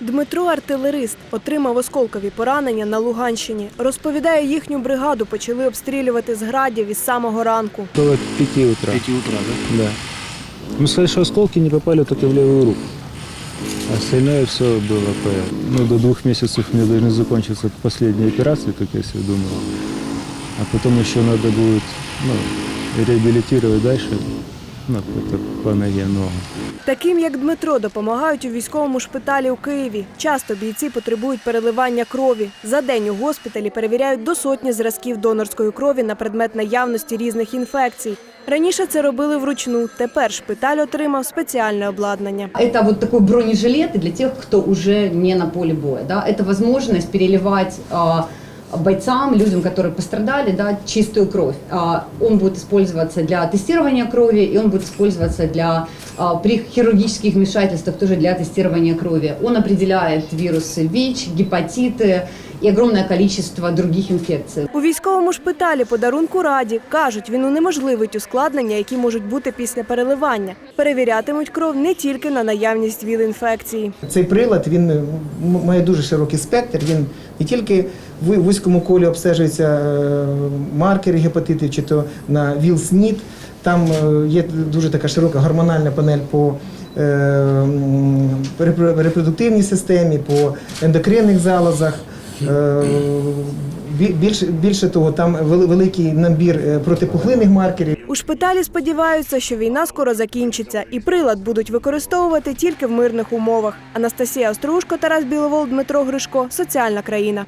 Дмитро артилерист отримав осколкові поранення на Луганщині. Розповідає, їхню бригаду почали обстрілювати з градів із самого ранку. Около 5 утра. 5 утра, да? Да. Ну, сказать, что осколки не попали только в левую руку. Остальное все было по... Ну, до двух месяцев мне должны закончиться последние операции, как я себе думал. А потом еще надо будет ну, реабилитировать дальше. Ну, это по ноге ногу. Таким як Дмитро допомагають у військовому шпиталі у Києві. Часто бійці потребують переливання крові. За день у госпіталі перевіряють до сотні зразків донорської крові на предмет наявності різних інфекцій. Раніше це робили вручну. Тепер шпиталь отримав спеціальне обладнання. Это вот такой бронежилет для тех, кто уже не на поле боя. Да? Это возможность переливать а, бойцам, людям, которые пострадали, да, чистую кровь. А, он будет использоваться для тестирования крови, и он будет использоваться для, а, при хирургических вмешательствах тоже для тестирования крови. Он определяет вирусы ВИЧ, гепатиты и огромное количество других инфекций. У військовому шпиталі подарунку раді кажуть, він унеможливить ускладнення, які можуть бути після переливання. Перевірятимуть кров не тільки на наявність ВІЛ-інфекції. Цей прилад він має дуже широкий спектр. Він не тільки в вузькому колі обстежується е, маркери гепатитів, чи то на ВІЛ-СНІД. Там е, є дуже така широка гормональна панель по е, репродуктивній системі, по ендокринних залозах. Е, Більше, більше того, там великий набір е, протипухлинних маркерів. У шпиталі сподіваються, що війна скоро закінчиться, і прилад будуть використовувати тільки в мирних умовах. Анастасія Острушко, Тарас Біловол, Дмитро Гришко. Соціальна країна.